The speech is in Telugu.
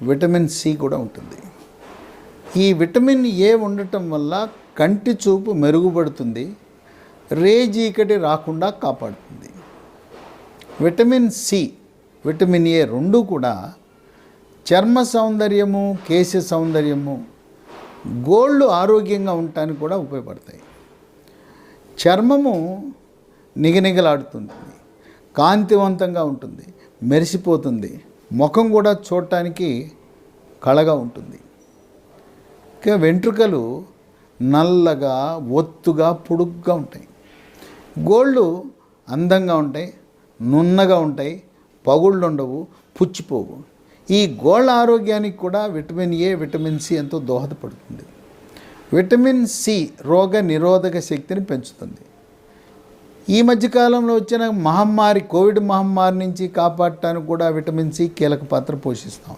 విటమిన్ సి కూడా ఉంటుంది. ఈ విటమిన్ ఏ ఉండటం వల్ల కంటి చూపు మెరుగుపడుతుంది రేజీకటి రాకుండా కాపాడుతుంది. విటమిన్ సి విటమిన్ ఏ రెండు కూడా చర్మ సౌందర్యము కేశ సౌందర్యము గోళ్ళు ఆరోగ్యంగా ఉండటానికి కూడా ఉపయోగపడతాయి. చర్మము నిగనిగలాడుతుంది కాంతివంతంగా ఉంటుంది మెరిసిపోతుంది ముఖం కూడా చూడటానికి కళగా ఉంటుంది. ఇంకా వెంట్రుకలు నల్లగా ఒత్తుగా పొడుగ్గా ఉంటాయి. గోళ్ళు అందంగా ఉంటాయి నున్నగా ఉంటాయి పగుళ్ళు ఉండవు పుచ్చిపోవు. ఈ గోళ్ళ ఆరోగ్యానికి కూడా విటమిన్ ఏ విటమిన్ సి ఎంతో దోహదపడుతుంది. విటమిన్ సి రోగ నిరోధక శక్తిని పెంచుతుంది. ఈ మధ్యకాలంలో వచ్చిన మహమ్మారి కోవిడ్ మహమ్మారి నుంచి కాపాడటానికి కూడా విటమిన్ సి కీలక పాత్ర పోషిస్తాం